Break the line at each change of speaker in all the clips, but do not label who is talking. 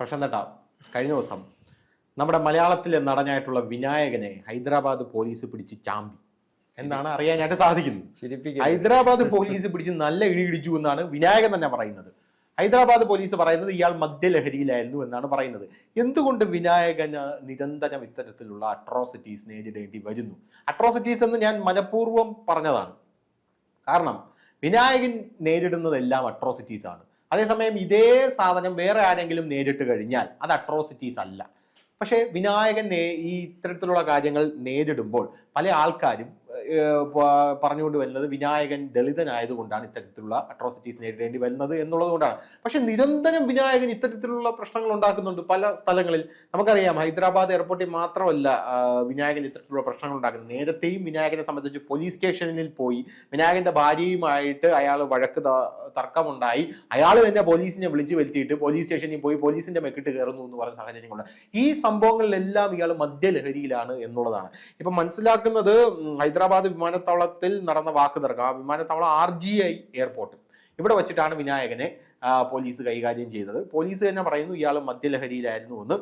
പ്രശാന്തട്ട കഴിഞ്ഞ ദിവസം നമ്മുടെ മലയാളത്തിലെ നടനായിട്ടുള്ള വിനായകനെ ഹൈദരാബാദ് പോലീസ് പിടിച്ച് ചാമ്പി. എന്നാണ് അറിയാനായിട്ട് സാധിക്കുന്നത്? ഹൈദരാബാദ് പോലീസ് പിടിച്ച് നല്ല ഇടി ഇടിച്ചു എന്നാണ് വിനായകൻ തന്നെ പറയുന്നത്. ഹൈദരാബാദ് പോലീസ് പറയുന്നത് ഇയാൾ മദ്യലഹരിയിലായിരുന്നു എന്നാണ് പറയുന്നത്. എന്തുകൊണ്ട് വിനായകന് നിരന്തരം ഇത്തരത്തിലുള്ള അട്രോസിറ്റീസ് നേരിടേണ്ടി വരുന്നു? അട്രോസിറ്റീസ് എന്ന് ഞാൻ മനഃപൂർവം പറഞ്ഞതാണ്. കാരണം വിനായകൻ നേരിടുന്നതെല്ലാം അട്രോസിറ്റീസ് ആണ്. അതേസമയം ഇതേ സാധനം വേറെ ആരെങ്കിലും നേരിട്ട് കഴിഞ്ഞാൽ അത് അട്രോസിറ്റീസ് അല്ല. പക്ഷേ വിനായകൻ ഈ ഇത്തരത്തിലുള്ള കാര്യങ്ങൾ നേരിടുമ്പോൾ പല ആൾക്കാരും പറഞ്ഞുകൊണ്ട് വരുന്നത് വിനായകൻ ദളിതനായതുകൊണ്ടാണ് ഇത്തരത്തിലുള്ള അട്രോസിറ്റീസ് നേരിടേണ്ടി വരുന്നത് എന്നുള്ളത് കൊണ്ടാണ് പക്ഷെ നിരന്തരം വിനായകൻ ഇത്തരത്തിലുള്ള പ്രശ്നങ്ങൾ ഉണ്ടാക്കുന്നുണ്ട് പല സ്ഥലങ്ങളിൽ. നമുക്കറിയാം ഹൈദരാബാദ് എയർപോർട്ടിൽ മാത്രമല്ല വിനായകൻ ഇത്തരത്തിലുള്ള പ്രശ്നങ്ങൾ ഉണ്ടാക്കുന്നത്. നേരത്തെയും വിനായകനെ സംബന്ധിച്ച് പോലീസ് സ്റ്റേഷനിൽ പോയി വിനായകന്റെ ഭാര്യയുമായിട്ട് അയാൾ വഴക്ക് തർക്കമുണ്ടായി. അയാൾ തന്നെ പോലീസിനെ വിളിച്ചു വരുത്തിയിട്ട് പോലീസ് സ്റ്റേഷനിൽ പോയി പോലീസിന്റെ മെക്കിട്ട് കയറുന്നു എന്ന് പറഞ്ഞ സാഹചര്യങ്ങളുണ്ട് ഈ സംഭവങ്ങളിലെല്ലാം ഇയാൾ മദ്യലഹരിയിലാണ് എന്നുള്ളതാണ്. ഇപ്പൊ മനസ്സിലാക്കുന്നത് ഉം, ഹൈദരാബാദ് വിമാനത്താവളത്തിൽ നടന്ന വാക്ക് തർക്കം. ആ വിമാനത്താവളം ആർ ജി ഐ എയർപോർട്ട് ഇവിടെ വെച്ചിട്ടാണ് വിനായകനെ പോലീസ് കൈകാര്യം ചെയ്തത്. പോലീസ് തന്നെ പറയുന്നു ഇയാൾ മദ്യലഹരിയിലായിരുന്നു എന്ന്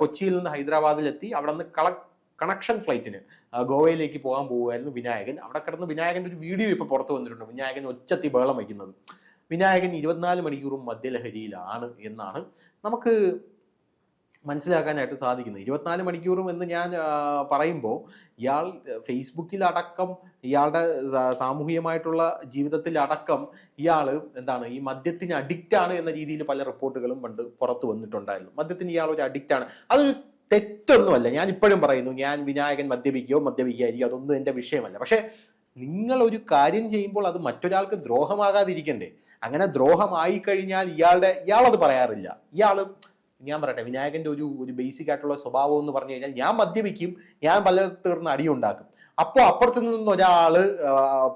കൊച്ചിയിൽ നിന്ന് ഹൈദരാബാദിലെത്തി അവിടെ നിന്ന് കള കണക്ഷൻ ഫ്ലൈറ്റിന് ഗോവയിലേക്ക് പോകാൻ പോവുമായിരുന്നു വിനായകൻ. അവിടെ കിടന്ന് വിനായകന്റെ ഒരു വീഡിയോ ഇപ്പോൾ പുറത്തു വന്നിട്ടുണ്ട്. വിനായകൻ ഒച്ചത്തി ബഹളം വയ്ക്കുന്നത്. വിനായകൻ ഇരുപത്തിനാല് മണിക്കൂറും മദ്യലഹരിയിലാണ് എന്നാണ് നമുക്ക് മനസ്സിലാക്കാനായിട്ട് സാധിക്കുന്നത്. ഇരുപത്തിനാല് മണിക്കൂറും എന്ന് ഞാൻ പറയുമ്പോൾ ഇയാൾ ഫേസ്ബുക്കിലടക്കം ഇയാളുടെ സാമൂഹികമായിട്ടുള്ള ജീവിതത്തിലടക്കം ഇയാൾ എന്താണ് ഈ മദ്യത്തിന് അഡിക്റ്റ് ആണ് എന്ന രീതിയിൽ പല റിപ്പോർട്ടുകളും പണ്ട് പുറത്തു വന്നിട്ടുണ്ടായിരുന്നു. മദ്യത്തിന് ഇയാൾ ഒരു അഡിക്റ്റ് ആണ്. അതൊരു തെറ്റൊന്നുമല്ല. ഞാൻ ഇപ്പോഴും പറയുന്നു ഞാൻ വിനായകൻ മദ്യപിക്കുകയോ മദ്യപിക്കുകയായിരിക്കും അതൊന്നും എന്റെ വിഷയമല്ല. പക്ഷേ നിങ്ങൾ ഒരു കാര്യം ചെയ്യുമ്പോൾ അത് മറ്റൊരാൾക്ക് ദ്രോഹമാകാതിരിക്കണ്ടേ? അങ്ങനെ ദ്രോഹമായി കഴിഞ്ഞാൽ ഇയാളുടെ ഇയാളത് പറയാറില്ല. ഇയാൾ ഞാൻ പറയട്ടെ വിനായകന്റെ ഒരു ഒരു ബേസിക് ആയിട്ടുള്ള സ്വഭാവം എന്ന് പറഞ്ഞു കഴിഞ്ഞാൽ ഞാൻ മദ്യപിക്കും ഞാൻ പല തീർന്ന് അടിയുണ്ടാക്കും. അപ്പോൾ അപ്പുറത്ത് നിന്ന് ഒരാൾ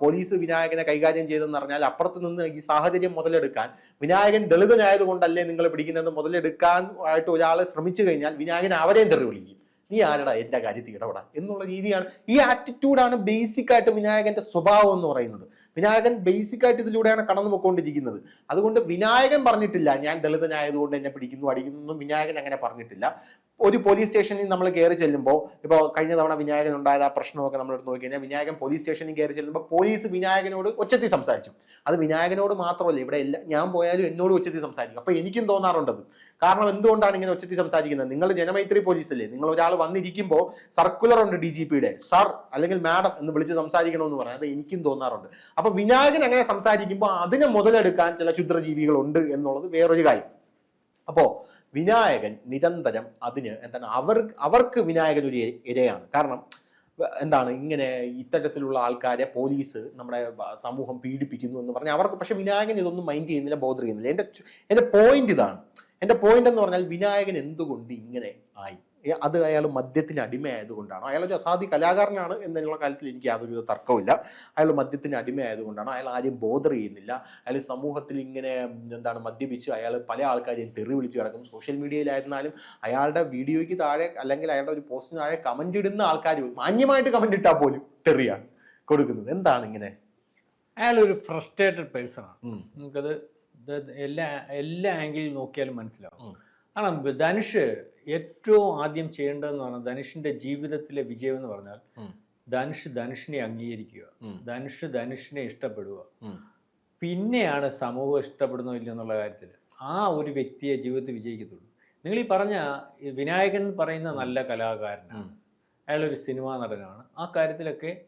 പോലീസ് വിനായകനെ കൈകാര്യം ചെയ്തെന്ന് പറഞ്ഞാൽ അപ്പുറത്ത് നിന്ന് ഈ സാഹചര്യം മുതലെടുക്കാൻ വിനായകൻ ദളിതനായതുകൊണ്ടല്ലേ നിങ്ങൾ പിടിക്കുന്നത് മുതലെടുക്കാൻ ആയിട്ട് ഒരാൾ ശ്രമിച്ചു കഴിഞ്ഞാൽ വിനായകൻ അവരെയും തെറി വിളിക്കും നീ ആരടാ എന്റെ കാര്യത്തിൽ ഇടപെടാ എന്നുള്ള രീതിയാണ്. ഈ ആറ്റിറ്റ്യൂഡാണ് ബേസിക് ആയിട്ട് വിനായകന്റെ സ്വഭാവം എന്ന് പറയുന്നത്. വിനായകൻ ബേസിക് ആയിട്ട് ഇതിലൂടെയാണ് കടന്നു പോയിക്കൊണ്ടിരിക്കുന്നത്. അതുകൊണ്ട് വിനായകൻ പറഞ്ഞിട്ടില്ല ഞാൻ ദളിതനായതുകൊണ്ട് എന്നെ പിടിക്കുന്നു അടിക്കുന്നു വിനായകൻ അങ്ങനെ പറഞ്ഞിട്ടില്ല. ഒരു പോലീസ് സ്റ്റേഷനിൽ നമ്മൾ കയറി ചെല്ലുമ്പോൾ ഇപ്പോൾ കഴിഞ്ഞ തവണ വിനായകൻ ഉണ്ടായ ആ പ്രശ്നമൊക്കെ നമ്മൾ എടുത്ത് നോക്കി കഴിഞ്ഞാൽ വിനായകൻ പോലീസ് സ്റ്റേഷനിൽ കയറി ചെല്ലുമ്പോൾ പോലീസ് വിനായകനോട് ഒച്ചത്തി സംസാരിച്ചു. അത് വിനായകനോട് മാത്രമല്ല ഇവിടെ എല്ലാ ഞാൻ പോയാലും എന്നോട് ഒച്ചത്തി സംസാരിക്കും. അപ്പോൾ എനിക്കും തോന്നാറുണ്ടത് കാരണം എന്തുകൊണ്ടാണ് ഇങ്ങനെ ഒച്ചത്തി സംസാരിക്കുന്നത്? നിങ്ങൾ ജനമൈത്രി പോലീസല്ലേ നിങ്ങൾ ഒരാൾ വന്നിരിക്കുമ്പോൾ സർക്കുലർ ഉണ്ട് ഡി ജി പിയുടെ. സർ അല്ലെങ്കിൽ മാഡം എന്ന് വിളിച്ച് സംസാരിക്കണമെന്ന് പറയാം. അത് എനിക്കും തോന്നാറുണ്ട്. അപ്പോൾ വിനായകൻ അങ്ങനെ സംസാരിക്കുമ്പോൾ അതിനെ മുതലെടുക്കാൻ ചില ക്ഷുദ്രജീവികളുണ്ട് എന്നുള്ളത് വേറൊരു കാര്യം. അപ്പോ വിനായകൻ നിരന്തരം അതിന് എന്താണ് അവർ അവർക്ക് വിനായകൻ ഒരു ഇര- ഇരയാണ്. കാരണം എന്താണ് ഇങ്ങനെ ഇത്തരത്തിലുള്ള ആൾക്കാരെ പോലീസ് നമ്മുടെ സമൂഹം പീഡിപ്പിക്കുന്നു എന്ന് പറഞ്ഞാൽ അവർക്ക് പക്ഷെ വിനായകൻ ഇതൊന്നും മൈൻഡ് ചെയ്യുന്നില്ല ബോധർ ചെയ്യുന്നില്ല. എന്റെ എന്റെ പോയിന്റ് ഇതാണ്. എന്റെ പോയിന്റ് എന്ന് പറഞ്ഞാൽ വിനായകൻ എന്തുകൊണ്ട് ഇങ്ങനെ ആയി? അത് അയാൾ മദ്യത്തിന് അടിമയായതുകൊണ്ടാണോ. അയാൾ ഒരു അസാധി കലാകാരനാണ് എന്നുള്ള കാര്യത്തിൽ എനിക്ക് യാതൊരു തർക്കമില്ല അയാൾ മദ്യത്തിന് അടിമയായതുകൊണ്ടാണോ. അയാൾ ആരെയും ബോധർ ചെയ്യുന്നില്ല. അയാൾ സമൂഹത്തിൽ ഇങ്ങനെ എന്താണ് മദ്യപിച്ച് അയാൾ പല ആൾക്കാരെയും തെറി വിളിച്ച് കിടക്കും സോഷ്യൽ മീഡിയയിലായിരുന്നാലും അയാളുടെ വീഡിയോയ്ക്ക് താഴെ അല്ലെങ്കിൽ അയാളുടെ ഒരു പോസ്റ്റിന് താഴെ കമന്റ് ഇടുന്ന ആൾക്കാർ മാന്യമായിട്ട് കമന്റ് ഇട്ടാൽ പോലും തെറിയാണ് കൊടുക്കുന്നത്. എന്താണ് ഇങ്ങനെ?
അയാൾ ഒരു ഫ്രസ്ട്രേറ്റഡ് പേഴ്സൺ ആണ്.
ഉം.
നമുക്കത് എല്ലാ എല്ലാ ആംഗിളിൽ നോക്കിയാലും മനസ്സിലാവും.
ആണ്
കാരണം ധനുഷ് ഏറ്റവും ആദ്യം ചെയ്യേണ്ടതെന്ന് പറഞ്ഞാൽ ധനുഷിന്റെ ജീവിതത്തിലെ വിജയം എന്ന് പറഞ്ഞാൽ. ധനുഷ് ധനുഷിനെ അംഗീകരിക്കുക. ധനുഷ് ധനുഷിനെ ഇഷ്ടപ്പെടുക. പിന്നെയാണ് സമൂഹം ഇഷ്ടപ്പെടുന്നോ ഇല്ല എന്നുള്ള കാര്യത്തിൽ ആ ഒരു വ്യക്തിയെ ജീവിതത്തിൽ വിജയിക്കത്തുള്ളൂ. നിങ്ങൾ ഈ പറഞ്ഞ വിനായകൻ പറയുന്ന നല്ല കലാകാരനാണ്. അയാളൊരു സിനിമാ നടനാണ്. ആ കാര്യത്തിലൊക്കെ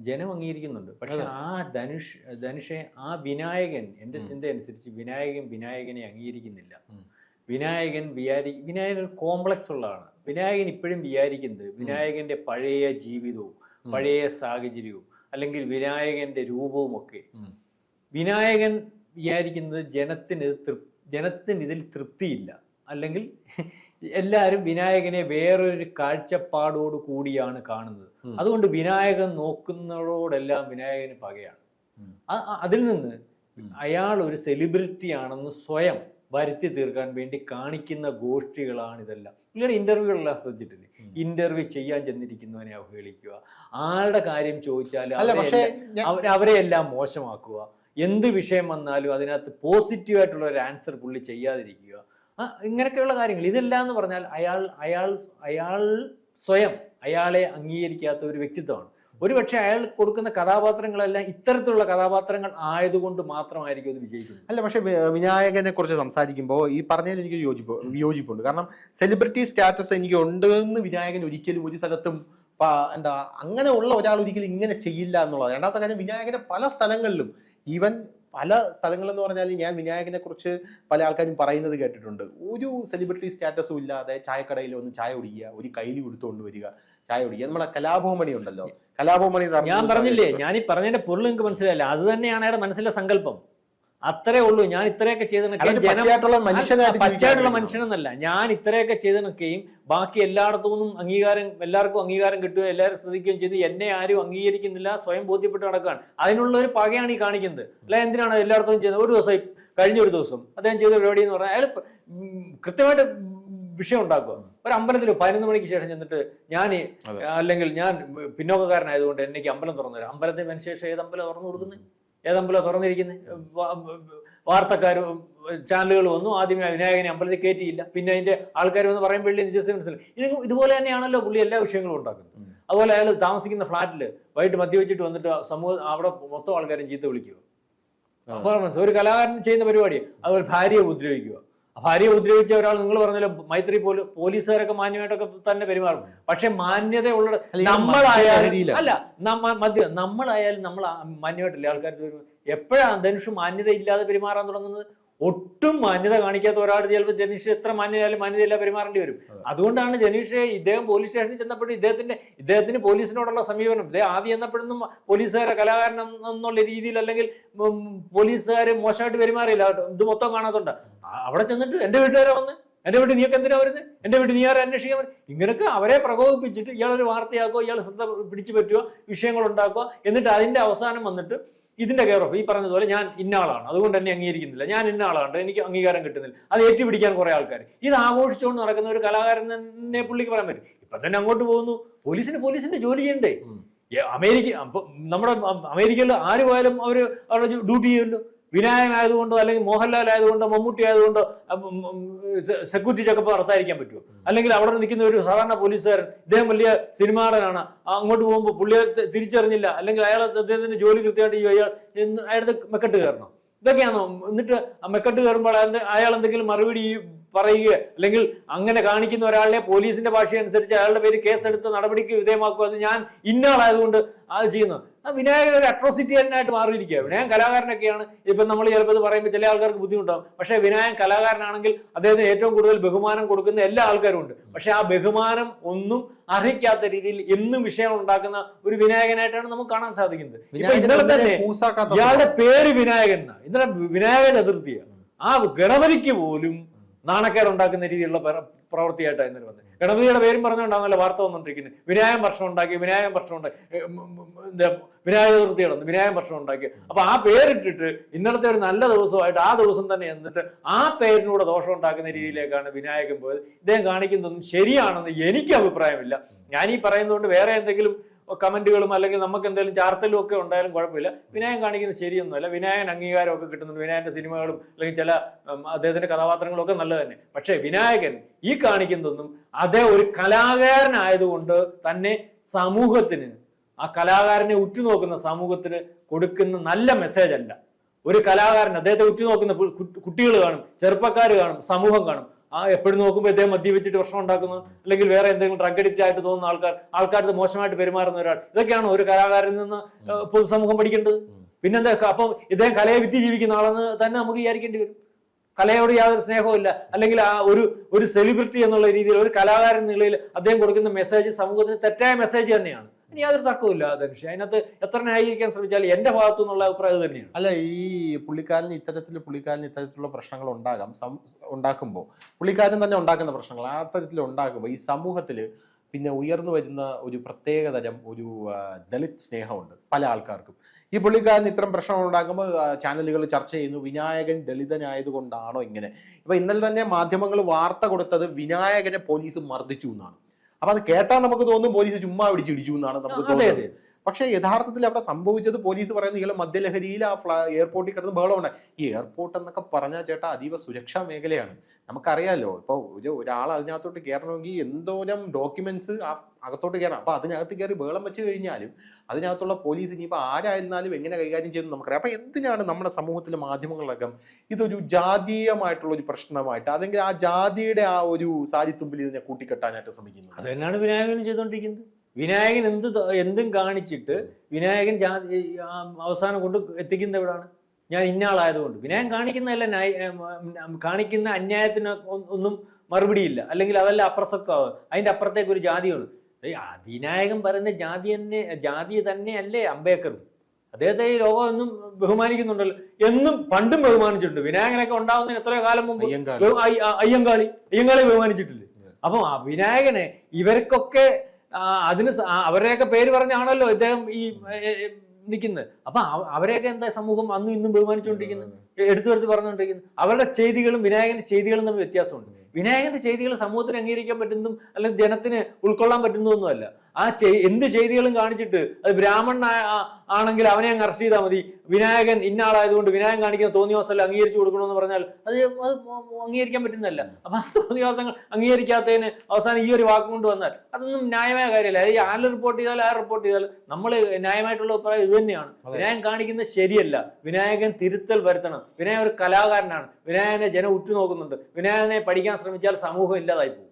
ജനം അംഗീകരിക്കുന്നുണ്ട്. പക്ഷെ ആ ധനുഷ് ധനുഷെ ആ വിനായകൻ എന്റെ ചിന്ത അനുസരിച്ച് വിനായകൻ വിനായകനെ അംഗീകരിക്കുന്നില്ല. വിനായകൻ വിചാരി വിനായകൻ ഒരു കോംപ്ലക്സ് ഉള്ളതാണ്. വിനായകൻ ഇപ്പോഴും വിചാരിക്കുന്നത് വിനായകന്റെ പഴയ ജീവിതവും പഴയ സാഹചര്യവും അല്ലെങ്കിൽ വിനായകന്റെ രൂപവും ഒക്കെ. വിനായകൻ വിചാരിക്കുന്നത് ജനത്തിന് തൃപ് ജനത്തിന് ഇതിൽ തൃപ്തിയില്ല. അല്ലെങ്കിൽ എല്ലാവരും വിനായകനെ വേറൊരു കാഴ്ചപ്പാടോട് കൂടിയാണ് കാണുന്നത്. അതുകൊണ്ട് വിനായകൻ നോക്കുന്നതോടെല്ലാം വിനായകന് പകയാണ്. അതിൽ നിന്ന് അയാൾ ഒരു സെലിബ്രിറ്റി ആണെന്ന് സ്വയം വരുത്തി തീർക്കാൻ വേണ്ടി കാണിക്കുന്ന ഗോഷ്ഠികളാണ് ഇതെല്ലാം നിങ്ങളുടെ ഇന്റർവ്യൂകളെല്ലാം ശ്രദ്ധിച്ചിട്ടില്ലേ? ഇന്റർവ്യൂ ചെയ്യാൻ ചെന്നിരിക്കുന്നവനെ അവഹേളിക്കുക. ആരുടെ കാര്യം ചോദിച്ചാൽ അവരെ എല്ലാം മോശമാക്കുക. എന്ത് വിഷയം വന്നാലും അതിനകത്ത് പോസിറ്റീവ് ആയിട്ടുള്ള ഒരു ആൻസർ പുള്ളി ചെയ്യാതിരിക്കുക. ഇങ്ങനെയൊക്കെയുള്ള കാര്യങ്ങൾ. ഇതെല്ലാം എന്ന് പറഞ്ഞാൽ അയാൾ അയാൾ അയാൾ സ്വയം അയാളെ അംഗീകരിക്കാത്ത ഒരു വ്യക്തിത്വമാണ്. ഒരുപക്ഷെ അയാൾ കൊടുക്കുന്ന കഥാപാത്രങ്ങളെല്ലാം ഇത്തരത്തിലുള്ള കഥാപാത്രങ്ങൾ ആയതുകൊണ്ട് മാത്രമായിരിക്കും അത് വിജയിക്കുന്നത്.
അല്ല പക്ഷെ വിനായകനെ കുറിച്ച് സംസാരിക്കുമ്പോൾ ഈ പറഞ്ഞതിൽ എനിക്ക് യോജിപ്പ് വിയോജിപ്പുണ്ട് കാരണം സെലിബ്രിറ്റി സ്റ്റാറ്റസ് എനിക്ക് ഉണ്ട് എന്ന് വിനായകൻ ഒരിക്കലും ഒരു സ്ഥലത്തും എന്താ അങ്ങനെ ഉള്ള ഒരാൾ ഒരിക്കലും ഇങ്ങനെ ചെയ്യില്ല എന്നുള്ളത് രണ്ടാമത്തെ കാര്യം വിനായകനെ പല സ്ഥലങ്ങളിലും ഈവൻ പല സ്ഥലങ്ങളെന്ന് പറഞ്ഞാൽ ഞാൻ വിനായകനെ കുറിച്ച് പല ആൾക്കാരും പറയുന്നത് കേട്ടിട്ടുണ്ട്. ഒരു സെലിബ്രിറ്റി സ്റ്റാറ്റസും ഇല്ലാതെ ചായക്കടയിൽ ഒന്ന് ചായ കുടിക്കുക ഒരു കയ്യിൽ കൊടുത്തുകൊണ്ട് വരിക ചായ കുടിക്കുക നമ്മുടെ കലാഭവമണി ഉണ്ടല്ലോ. കലാഭവമണി
ഞാൻ പറഞ്ഞില്ലേ ഞാൻ ഈ പറഞ്ഞതിന്റെ പൊരുൾ നിങ്ങൾക്ക് മനസ്സിലായില്ല? അത് തന്നെയാണ് അയാളുടെ മനസ്സിലെ സങ്കല്പം. അത്രേ ഉള്ളൂ. ഞാൻ ഇത്രയൊക്കെ ജനം
പച്ചയായിട്ടുള്ള
മനുഷ്യനെന്നല്ല. ഞാൻ ഇത്രയൊക്കെ ചെയ്തതൊക്കെയും ബാക്കി എല്ലായിടത്തു നിന്നും അംഗീകാരം എല്ലാവർക്കും അംഗീകാരം കിട്ടുകയും എല്ലാവരും ശ്രദ്ധിക്കുകയും ചെയ്ത് എന്നെ ആരും അംഗീകരിക്കുന്നില്ല സ്വയം ബോധ്യപ്പെട്ട് നടക്കുകയാണ്. അതിനുള്ള ഒരു പകയാണ് ഈ കാണിക്കുന്നത്. അല്ല എന്തിനാണ് എല്ലായിടത്തും ചെയ്യുന്നത്? ഒരു ദിവസം കഴിഞ്ഞ ഒരു ദിവസം അദ്ദേഹം ചെയ്ത പരിപാടി എന്ന് പറഞ്ഞാൽ അയാൾ കൃത്യമായിട്ട് വിഷയം ഉണ്ടാക്കുക. ഒരു അമ്പലത്തിൽ പതിനൊന്ന് മണിക്ക് ശേഷം ചെന്നിട്ട് ഞാൻ അല്ലെങ്കിൽ ഞാൻ പിന്നോക്കക്കാരനായതുകൊണ്ട് എനിക്ക് അമ്പലം തുറന്നു തരാം അമ്പലത്തിന് വന്ന ശേഷം ഏത് അമ്പലം തുറന്നു കൊടുക്കുന്നത് ഏതമ്പലം തുറന്നിരിക്കുന്നത് വാർത്തക്കാരും ചാനലുകൾ വന്നു. ആദ്യമേ വിനായകനെ അമ്പലത്തിൽ കയറ്റിയില്ല. പിന്നെ അതിന്റെ ആൾക്കാർ വന്ന് പറയുമ്പോഴേ നിജസ് മനസ്സിലായി ഇത് ഇതുപോലെ തന്നെയാണല്ലോ പുള്ളി എല്ലാ വിഷയങ്ങളും ഉണ്ടാക്കുന്നത്. അതുപോലെ അയാൾ താമസിക്കുന്ന ഫ്ലാറ്റിൽ വൈകിട്ട് മദ്യവെച്ചിട്ട് വന്നിട്ട് സമൂഹം അവിടെ മൊത്തം ആൾക്കാരും ചീത്ത വിളിക്കുക. അപ്പോൾ ഒരു കലാകാരൻ ചെയ്യുന്ന പരിപാടി അതുപോലെ ഭാര്യയെ ഉപദ്രവിക്കുക. ഭാര്യയെ ഉപദ്രവിച്ച ഒരാൾ നിങ്ങൾ പറഞ്ഞല്ലോ മൈത്രി പോലും പോലീസുകാരൊക്കെ മാന്യമായിട്ടൊക്കെ തന്നെ പെരുമാറും. പക്ഷെ
മാന്യത ഉള്ള
നമ്മളായാലും അല്ല മദ്യം നമ്മളായാലും നമ്മൾ മാന്യമായിട്ടല്ലേ ആൾക്കാർ എപ്പോഴാണ് ധനുഷ് മാന്യത ഇല്ലാതെ പെരുമാറാൻ തുടങ്ങുന്നത്? ഒട്ടും മാന്യത കാണിക്കാത്ത ഒരാൾ ചിലപ്പോൾ ജനീഷ് എത്ര മാന്യതയാലും മാന്യതയില്ല പെരുമാറേണ്ടി വരും. അതുകൊണ്ടാണ് ജനീഷ് ഇദ്ദേഹം പോലീസ് സ്റ്റേഷനിൽ ചെന്നപ്പോഴും ഇദ്ദേഹത്തിന്റെ ഇദ്ദേഹത്തിന് പോലീസിനോടുള്ള സമീപനം. ഇദ്ദേഹം ആദ്യം എന്നപ്പോഴൊന്നും പോലീസുകാരെ കലാകാരൻ എന്നുള്ള രീതിയിൽ അല്ലെങ്കിൽ പോലീസുകാർ മോശമായിട്ട് പെരുമാറിയില്ല. ഇത് മൊത്തം കാണാത്തുണ്ട്. അവിടെ ചെന്നിട്ട് എന്റെ വീട്ടുകാരെ വന്ന്. എന്റെ വീട്ടിൽ നീയൊക്കെ എന്തിനാ വരുന്നത് എന്റെ വീട്ടിൽ നീ ആരെ അന്വേഷിക്കാൻ ഇങ്ങനെയൊക്കെ അവരെ പ്രകോപിപ്പിച്ചിട്ട് ഇയാളൊരു വാർത്തയാക്കുക ഇയാൾ ശ്രദ്ധ പിടിച്ചു പറ്റുക വിഷയങ്ങൾ ഉണ്ടാക്കുക എന്നിട്ട് അതിന്റെ അവസാനം വന്നിട്ട് ഇതിന്റെ കെയർ ഓഫ് ഈ പറഞ്ഞതുപോലെ ഞാൻ ഇന്ന ആളാണ്. അതുകൊണ്ട് തന്നെ അംഗീകരിക്കുന്നില്ല. ഞാൻ ഇന്ന ആളാണ്. എനിക്ക് അംഗീകാരം കിട്ടുന്നില്ല. അത് ഏറ്റുപിടിക്കാൻ കുറെ ആൾക്കാർ ഇത് ആഘോഷിച്ചുകൊണ്ട് നടക്കുന്ന ഒരു കലാകാരൻ തന്നെ പുള്ളിക്ക് പറയാൻ പറ്റും. ഇപ്പൊ തന്നെ അങ്ങോട്ട് പോകുന്നു. പോലീസിന് പോലീസിന്റെ ജോലി ചെയ്യണ്ടേ? അമേരിക്ക നമ്മുടെ അമേരിക്കയിൽ ആര് പോയാലും അവർ അവരുടെ ഡ്യൂട്ടി ചെയ്യുമല്ലോ വിനായകൻ ആയതുകൊണ്ടോ അല്ലെങ്കിൽ മോഹൻലാൽ ആയതുകൊണ്ടോ മമ്മൂട്ടി ആയതുകൊണ്ടോ സെക്യൂരിറ്റി ചെക്കപ്പ് നടത്താതിരിക്കാൻ പറ്റുമോ അല്ലെങ്കിൽ അവിടെ നിൽക്കുന്ന ഒരു സാധാരണ പോലീസുകാരൻ ഇദ്ദേഹം വലിയ സിനിമാടനാണ് അങ്ങോട്ട് പോകുമ്പോൾ പുള്ളിയെ തിരിച്ചറിഞ്ഞില്ല. അല്ലെങ്കിൽ അയാൾ അദ്ദേഹത്തിന്റെ ജോലി കൃത്യമായിട്ട് ചെയ്യും അയാൾ അയാളുടെ മെക്കെട്ട് കയറണം? ഇതൊക്കെയാണോ? എന്നിട്ട് മെക്കെട്ട് കയറുമ്പോൾ അയാൾ- എന്തെങ്കിലും മറുപടി പറയുക അല്ലെങ്കിൽ അങ്ങനെ കാണിക്കുന്ന ഒരാളിനെ പോലീസിന്റെ ഭാഷ അനുസരിച്ച് അയാളുടെ പേര് കേസെടുത്ത് നടപടിക്ക് വിധേയമാക്കുക അത് ഞാൻ ഇന്നയാളായതുകൊണ്ട് അത് ചെയ്യുന്നു. വിനായകൻ ഒരു അട്രോസിറ്റി തന്നെയായിട്ട് മാറിയിരിക്കുക വിനായകൻ കലാകാരനൊക്കെയാണ്. ഇപ്പം നമ്മൾ ചിലപ്പോൾ ഇത് പറയുമ്പോൾ ചില ആൾക്കാർക്ക് ബുദ്ധിമുട്ടാവും. പക്ഷേ വിനായകൻ കലാകാരനാണെങ്കിൽ അദ്ദേഹത്തിന് ഏറ്റവും കൂടുതൽ ബഹുമാനം കൊടുക്കുന്ന എല്ലാ ആൾക്കാരും ഉണ്ട്. പക്ഷേ ആ ബഹുമാനം ഒന്നും അർഹിക്കാത്ത രീതിയിൽ എന്നും വിഷയങ്ങൾ ഉണ്ടാക്കുന്ന ഒരു വിനായകനായിട്ടാണ് നമുക്ക് കാണാൻ സാധിക്കുന്നത്. ഇപ്പൊ ഇന്നലെ തന്നെ ഇയാളുടെ പേര് വിനായകൻ ഇന്നലെ വിനായകൻ അതിർത്തിയാണ് ആ ഗണപതിക്ക് പോലും നാണക്കേട് ഉണ്ടാക്കുന്ന രീതിയിലുള്ള പ്ര- പ്രവൃത്തിയായിട്ടാണ് ഇന്നലെ വന്നത്. ഗണപതിയുടെ പേരും പറഞ്ഞുകൊണ്ടാണല്ലോ വാർത്ത വന്നുകൊണ്ടിരിക്കുന്നത് വിനായം വർഷം ഉണ്ടാക്കി വിനായം വർഷം ഉണ്ടാക്കി വിനായക ചതുർത്ഥി നടന്നു വിനായം വർഷം ഉണ്ടാക്കി അപ്പൊ ആ പേരിട്ടിട്ട് ഇന്നലത്തെ ഒരു നല്ല ദിവസമായിട്ട് ആ ദിവസം തന്നെ എന്നിട്ട് ആ പേരിനൂടെ ദോഷം ഉണ്ടാക്കുന്ന രീതിയിലേക്കാണ് വിനായകൻ പോയത്. ഇദ്ദേഹം കാണിക്കുന്നതൊന്നും ശരിയാണെന്ന് എനിക്ക് അഭിപ്രായമില്ല. ഞാൻ ഈ പറയുന്നതുകൊണ്ട് വേറെ എന്തെങ്കിലും കമന്റുകളും അല്ലെങ്കിൽ നമുക്ക് എന്തെങ്കിലും ചാർത്തലും ഒക്കെ ഉണ്ടായാലും കുഴപ്പമില്ല. വിനായകൻ കാണിക്കുന്നത് ശരിയൊന്നുമല്ല. വിനായകൻ അംഗീകാരമൊക്കെ കിട്ടുന്നുണ്ട്. വിനായകന്റെ സിനിമകളും അല്ലെങ്കിൽ ചില അദ്ദേഹത്തിന്റെ കഥാപാത്രങ്ങളും ഒക്കെ നല്ലത് തന്നെ. പക്ഷേ വിനായകൻ ഈ കാണിക്കുന്നതൊന്നും അതേ ഒരു കലാകാരനായതുകൊണ്ട് തന്നെ സമൂഹത്തിന് ആ കലാകാരനെ ഉറ്റുനോക്കുന്ന സമൂഹത്തിന് കൊടുക്കുന്ന നല്ല മെസ്സേജ് അല്ല. ഒരു കലാകാരൻ അദ്ദേഹത്തെ ഉറ്റുനോക്കുന്ന കുട്ടികൾ കാണും ചെറുപ്പക്കാർ കാണും സമൂഹം കാണും. ആ എപ്പോഴും നോക്കുമ്പോൾ ഇദ്ദേഹം മദ്യപിച്ചിട്ട് പ്രശ്നം ഉണ്ടാക്കുന്നു. അല്ലെങ്കിൽ വേറെ എന്തെങ്കിലും ഡ്രഗ് അഡിക്റ്റ് ആയിട്ട് തോന്നുന്ന ആൾക്കാർ ആൾക്കാർക്ക് മോശമായിട്ട് പെരുമാറുന്ന ഒരാൾ. ഇതൊക്കെയാണ് ഒരു കലാകാരനിൽ നിന്ന് പൊതുസമൂഹം പഠിക്കേണ്ടത്? പിന്നെന്താ അപ്പം ഇദ്ദേഹം കലയെ വിറ്റ് ജീവിക്കുന്ന ആളെന്ന് തന്നെ നമുക്ക് വിചാരിക്കേണ്ടി വരും. കലയോട് യാതൊരു സ്നേഹവുമില്ല അല്ലെങ്കിൽ ആ ഒരു ഒരു സെലിബ്രിറ്റി എന്നുള്ള രീതിയിൽ ഒരു കലാകാരൻ നിലയിൽ അദ്ദേഹം കൊടുക്കുന്ന മെസ്സേജ് സമൂഹത്തിന് തെറ്റായ മെസ്സേജ് തന്നെയാണ്. ഇനി യാതൊരു തർക്കമില്ല ധനുഷ്. അതിനകത്ത് എത്ര ന്യായീകരിക്കാൻ ശ്രമിച്ചാൽ എന്റെ ഭാഗത്തു നിന്നുള്ള അഭിപ്രായം തന്നെയാണ്.
അല്ല ഈ പുള്ളിക്കാരന് ഇത്തരത്തിൽ പുള്ളിക്കാരന് ഇത്തരത്തിലുള്ള പ്രശ്നങ്ങൾ ഉണ്ടാകാം. ഉണ്ടാക്കുമ്പോൾ പുള്ളിക്കാരൻ തന്നെ ഉണ്ടാക്കുന്ന പ്രശ്നങ്ങൾ ആ തരത്തിൽ ഉണ്ടാക്കുമ്പോൾ ഈ സമൂഹത്തിൽ പിന്നെ ഉയർന്നു വരുന്ന ഒരു പ്രത്യേകതരം ഒരു ദളിത് സ്നേഹമുണ്ട് പല ആൾക്കാർക്കും. ഈ പുള്ളിക്കാരൻ ഇത്തരം പ്രശ്നങ്ങൾ ഉണ്ടാക്കുമ്പോൾ ചാനലുകൾ ചർച്ച ചെയ്യുന്നു വിനായകൻ ദളിതനായതുകൊണ്ടാണോ ഇങ്ങനെ? ഇപ്പൊ ഇന്നലെ തന്നെ മാധ്യമങ്ങൾ വാർത്ത കൊടുത്തത് വിനായകനെ പോലീസ് മർദ്ദിച്ചു എന്നാണ്. അപ്പൊ അത് കേട്ടാൽ നമുക്ക് തോന്നും പോലീസ് ചുമ്മാ പിടിച്ച് ഇടിച്ചു എന്നാണ് നമുക്ക് തോന്നുന്നത്. പക്ഷെ യഥാർത്ഥത്തിൽ അവിടെ സംഭവിച്ചത് പോലീസ് പറയുന്നത് ഇയാൾ മദ്യലഹരിയിൽ ആ ഫ്ലാ എയർപോർട്ടിൽ കിടന്ന് ബഹളമുണ്ട് ഈ എയർപോർട്ട് എന്നൊക്കെ പറഞ്ഞാൽ ചേട്ടാ അതീവ സുരക്ഷാ മേഖലയാണ്. നമുക്കറിയാലോ ഇപ്പോൾ ഒരു ഒരാൾ അതിനകത്തോട്ട് കയറണമെങ്കിൽ എന്തോരം ഡോക്യുമെന്റ്സ് അകത്തോട്ട് കയറാം. അപ്പൊ അതിനകത്ത് കയറി ബേളം വെച്ച് കഴിഞ്ഞാലും അതിനകത്തുള്ള പോലീസ് ഇനിയിപ്പോൾ ആരായിരുന്നാലും എങ്ങനെ കൈകാര്യം ചെയ്യുന്നു നമുക്കറിയാം. അപ്പോൾ എന്തിനാണ് നമ്മുടെ സമൂഹത്തിലെ മാധ്യമങ്ങളടക്കം ഇതൊരു ജാതീയമായിട്ടുള്ള ഒരു പ്രശ്നമായിട്ട് അല്ലെങ്കിൽ ആ ജാതിയുടെ ആ ഒരു സാരിത്തുമ്പിൽ ഇതിനെ കൂട്ടിക്കെട്ടാനായിട്ട് ശ്രമിക്കുന്നത്?
അത് തന്നെയാണ് വിനായകൻ ചെയ്തുകൊണ്ടിരിക്കുന്നത്. വിനായകൻ എന്ത് എന്തും കാണിച്ചിട്ട് വിനായകൻ ജാതി അവസാനം കൊണ്ട് എത്തിക്കുന്ന എവിടാണ്? ഞാൻ ഇന്ന ആളായതുകൊണ്ട് വിനായകൻ കാണിക്കുന്നതല്ല കാണിക്കുന്ന അന്യായത്തിന് ഒന്നും മറുപടിയില്ല. അല്ലെങ്കിൽ അതല്ല അപ്രസക്തമാവുക. അതിന്റെ അപ്പുറത്തേക്ക് ഒരു ജാതിയാണ് വിനായകൻ പറയുന്ന ജാതി തന്നെ ജാതി തന്നെയല്ലേ അംബേദ്കറും അദ്ദേഹത്തെ ഈ ലോകം എന്നും ബഹുമാനിക്കുന്നുണ്ടല്ലോ. എന്നും പണ്ടും ബഹുമാനിച്ചിട്ടുണ്ട്. വിനായകനൊക്കെ ഉണ്ടാവുന്നതിന് എത്രയോ കാലം മുമ്പ്
അയ്യങ്കാളി.
അയ്യങ്കാളി. ബഹുമാനിച്ചിട്ടില്ലേ? അപ്പം വിനായകനെ ഇവർക്കൊക്കെ അതിന് അവരുടെയൊക്കെ പേര് പറഞ്ഞാണല്ലോ ഇദ്ദേഹം ഈ നിൽക്കുന്നത്. അപ്പൊ അവ- അവരെയൊക്കെ എന്താ സമൂഹം അന്നും ഇന്നും ബഹുമാനിച്ചുകൊണ്ടിരിക്കുന്നത് എടുത്തു എടുത്ത് പറഞ്ഞുകൊണ്ടിരിക്കുന്നത് അവരുടെ ചെയ്തികളും വിനായകന്റെ ചെയ്തികളും തമ്മിൽ വ്യത്യാസമുണ്ട്. വിനായകന്റെ ചെയ്തികൾ സമൂഹത്തിന് അംഗീകരിക്കാൻ പറ്റുന്നതും അല്ലെങ്കിൽ ജനത്തിന് ഉൾക്കൊള്ളാൻ പറ്റുന്നതൊന്നുമല്ല. ആ ചെയ്- എന്ത് ചെയ്തികളും കാണിച്ചിട്ട് അത് ബ്രാഹ്മണൻ ആണെങ്കിൽ അവനെ അങ്ങ് അറസ്റ്റ് ചെയ്താൽ മതി. വിനായകൻ ഇന്നാളായതുകൊണ്ട് വിനായകൻ കാണിക്കുന്ന തോന്നിവാസമല്ല അംഗീകരിച്ചു കൊടുക്കണമെന്ന് പറഞ്ഞാൽ അത് അത് അംഗീകരിക്കാൻ പറ്റുന്നതല്ല. അപ്പൊ ആ തോന്നിവാസങ്ങൾ അംഗീകരിക്കാത്തതിന് അവസാനം ഈ ഒരു വാക്ക് കൊണ്ട് വന്നാൽ അതൊന്നും ന്യായമായ കാര്യമല്ല. അതായത് ആര് റിപ്പോർട്ട് ചെയ്താൽ ആര് റിപ്പോർട്ട് ചെയ്താൽ നമ്മൾ ന്യായമായിട്ടുള്ള അഭിപ്രായം ഇത് തന്നെയാണ്. വിനായകൻ കാണിക്കുന്നത് ശരിയല്ല. വിനായകൻ തിരുത്തൽ വരുത്തണം. വിനായകൻ ഒരു കലാകാരനാണ്. വിനായകനെ ജനം ഉറ്റുനോക്കുന്നുണ്ട്. വിനായകനെ പഠിക്കാൻ ശ്രമിച്ചാൽ സമൂഹം ഇല്ലാതായി പോകും.